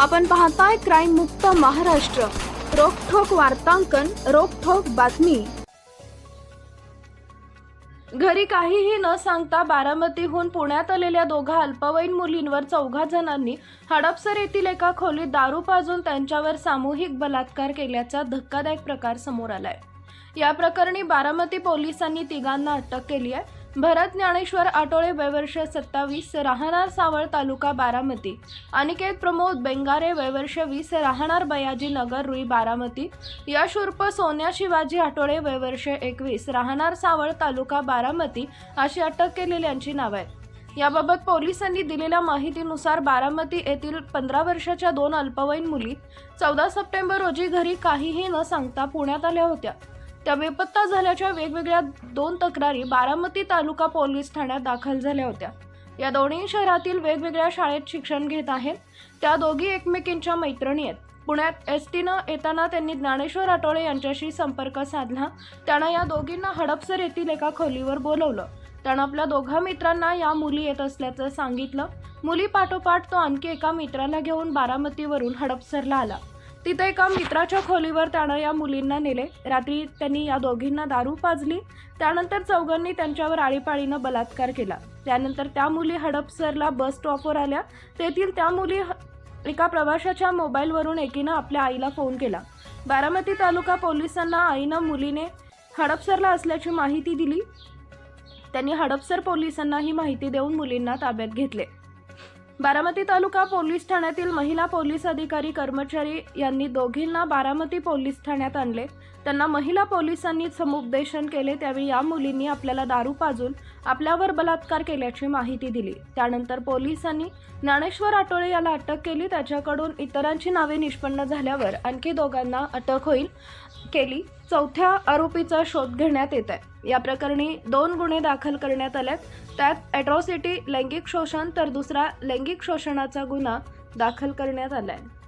आपण पाहताय क्राईम मुक्त महाराष्ट्र. रोखोक वार्तांकन रोखोक बातमी. घरी काहीही न सांगता बारामतीहून पुण्यात आलेल्या दोघा अल्पवयीन मुलींवर चौघा जणांनी हडपसर येथील एका खोलीत दारू पाजून त्यांच्यावर सामूहिक बलात्कार केल्याचा धक्कादायक प्रकार समोर आलाय. या प्रकरणी बारामती पोलिसांनी तिघांना अटक केली आहे. भरत ज्ञानेश्वर आटोळे वयवर्ष सत्तावीस राहणार सावळ तालुका बारामती. अनिकेत प्रमोद बेंगारे वयवर्ष वीस राहणार बयाजी नगर रुई बारामती. यश उर्फ सोन्या शिवाजी आटोळे वयवर्ष एकवीस राहणार सावळ तालुका बारामती अशी अटक केलेल्यांची नावं आहेत. याबाबत पोलिसांनी दिलेल्या माहितीनुसार बारामती येथील पंधरा वर्षाच्या दोन अल्पवयीन मुली चौदा सप्टेंबर रोजी घरी काहीही न सांगता पुण्यात आल्या होत्या. त्या बेपत्ता झाल्याच्या वेगवेगळ्या दोन तक्रारी बारामती तालुका पोलीस ठाण्यात दाखल झाल्या होत्या. या दोन्ही शहरातील वेगवेगळ्या शाळेत शिक्षण घेत आहेत. त्या दोघी एकमेकींच्या मैत्रिणी आहेत. पुण्यात एस टीनं येताना त्यांनी ज्ञानेश्वर आठवडे यांच्याशी संपर्क साधला. त्यानं या दोघींना हडपसर येथील एका खोलीवर बोलवलं. त्यानं आपल्या दोघा मित्रांना या मुली येत असल्याचं सांगितलं. मुली पाठोपाठ तो आणखी एका मित्राला घेऊन बारामतीवरून हडपसरला आला. तिथे एका मित्राच्या खोलीवर त्यानं या मुलींना नेले. रात्री त्यांनी या दोघींना दारू पाजली. त्यानंतर चौघांनी त्यांच्यावर आळीपाळीनं बलात्कार केला. त्यानंतर त्या मुली हडपसरला बस स्टॉपवर आल्या. तेथील त्या मुली ह- एका प्रवाशाच्या मोबाईलवरून एकीनं आपल्या आईला फोन केला. बारामती तालुका पोलिसांना आईनं मुलीने हडपसरला असल्याची माहिती दिली. त्यांनी हडपसर पोलिसांना ही माहिती देऊन मुलींना ताब्यात घेतले. बारामती तालुका पोलीस ठाण्यातील महिला पोलीस अधिकारी कर्मचारी यांनी दोघींना बारामती पोलीस ठाण्यात आणले. त्यांना महिला पोलिसांनी समुपदेशन केले त्यावेळी या मुलींनी आपल्याला दारू पाजून आपल्यावर बलात्कार केल्याची माहिती दिली. त्यानंतर पोलिसांनी ज्ञानेश्वर आटोळे याला अटक केली त्याच्याकडून इतरांची नावे निष्पन्न झाल्यावर आणखी दोघांना अटक होईल केली. चौथ्या आरोपीचा शोध घेण्यात येत आहे या प्रकरणी दोन गुन्हे दाखल करण्यात आलेत. त्यात ॲट्रॉसिटी लैंगिक शोषण तर दुसरा लैंगिक शोषणाचा गुन्हा दाखल करण्यात आला आहे